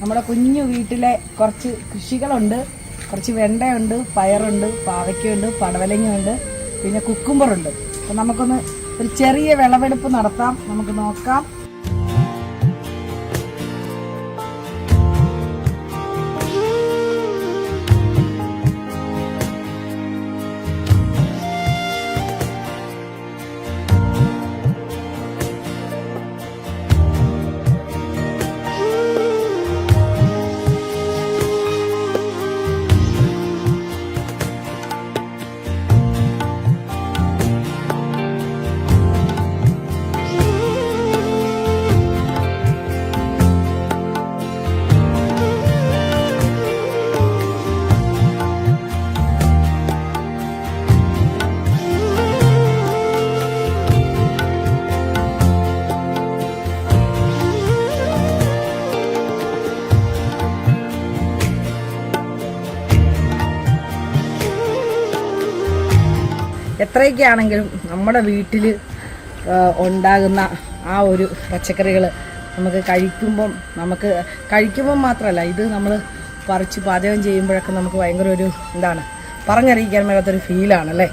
നമ്മുടെ കുഞ്ഞു വീട്ടിലെ കുറച്ച് കൃഷികളുണ്ട്. കുറച്ച് വെണ്ടയുണ്ട് പയറുണ്ട് പാവയ്ക്കുണ്ട് പടവലങ്ങയുണ്ട് പിന്നെ കുക്കുമ്പറുണ്ട്. അപ്പം നമുക്കൊന്ന് ഒരു ചെറിയ വിളവെടുപ്പ് നടത്താം. നമുക്ക് നോക്കാം. എത്രയൊക്കെ ആണെങ്കിലും നമ്മുടെ വീട്ടിൽ ഉണ്ടാകുന്ന ആ ഒരു പച്ചക്കറികൾ നമുക്ക് കഴിക്കുമ്പം നമുക്ക് കഴിക്കുമ്പം മാത്രമല്ല ഇത് നമ്മൾ പറിച്ച് പാചകം ചെയ്യുമ്പോഴൊക്കെ നമുക്ക് ഭയങ്കര ഒരു എന്താണ് പറഞ്ഞറിയിക്കാൻ മേലാത്തൊരു ഫീലാണല്ലേ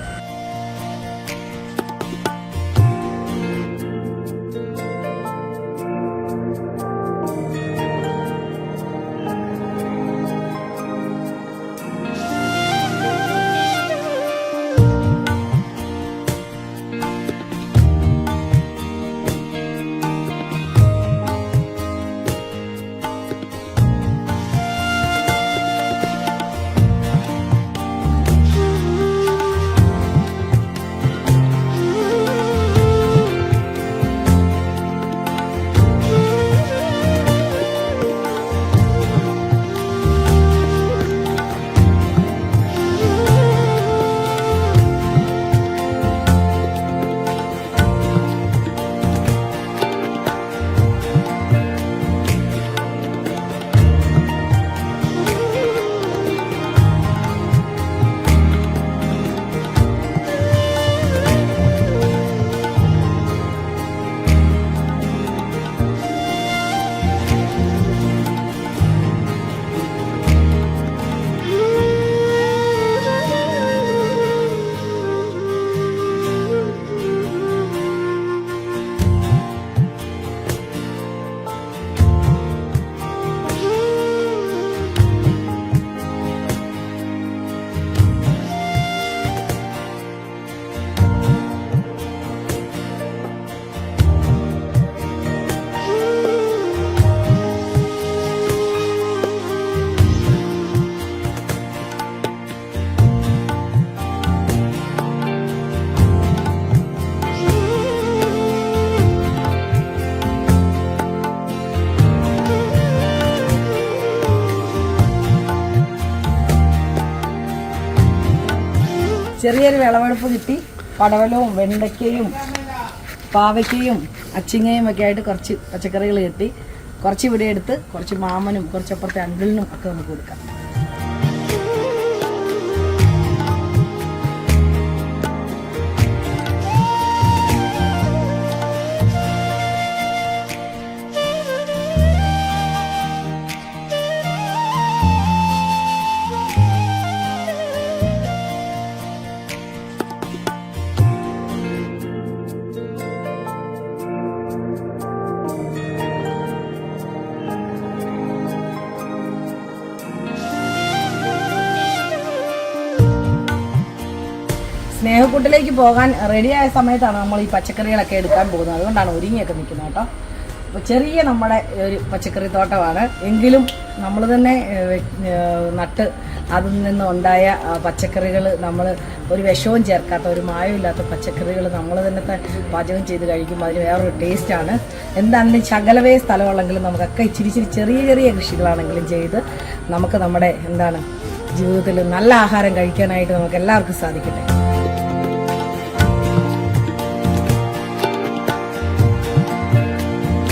ചെറിയൊരു വിളവെടുപ്പ് കിട്ടി. പടവലവും വെണ്ടയ്ക്കയും പാവയ്ക്കയും അച്ചിങ്ങയും ഒക്കെ ആയിട്ട് കുറച്ച് പച്ചക്കറികൾ കിട്ടി. കുറച്ച് ഇവിടെ എടുത്ത് കുറച്ച് മാമനും കുറച്ചപ്പുറത്തെ അങ്കിളിനും ഒക്കെ നമുക്ക് കൊടുക്കാം. സ്നേഹക്കൂട്ടിലേക്ക് പോകാൻ റെഡിയായ സമയത്താണ് നമ്മൾ ഈ പച്ചക്കറികളൊക്കെ എടുക്കാൻ പോകുന്നത്. അതുകൊണ്ടാണ് ഒരുങ്ങിയൊക്കെ നിൽക്കുന്നത് കേട്ടോ. അപ്പോൾ ചെറിയ നമ്മുടെ ഒരു പച്ചക്കറി തോട്ടമാണ്. എങ്കിലും നമ്മൾ തന്നെ നട്ട് അതിൽ നിന്ന് ഉണ്ടായ പച്ചക്കറികൾ നമ്മൾ ഒരു വിഷവും ചേർക്കാത്ത ഒരു മായമില്ലാത്ത പച്ചക്കറികൾ നമ്മൾ തന്നെ പാചകം ചെയ്ത് കഴിക്കുമ്പോൾ അതിന് വേറൊരു ടേസ്റ്റാണ് എന്താണെങ്കിലും ശകലവേ സ്ഥലമുള്ളെങ്കിലും നമുക്കൊക്കെ ഇച്ചിരി ഇച്ചിരി ചെറിയ ചെറിയ കൃഷികളാണെങ്കിലും ചെയ്ത് നമുക്ക് നമ്മുടെ എന്താണ് ജീവിതത്തിൽ നല്ല ആഹാരം കഴിക്കാനായിട്ട് നമുക്ക് എല്ലാവർക്കും സാധിക്കട്ടെ.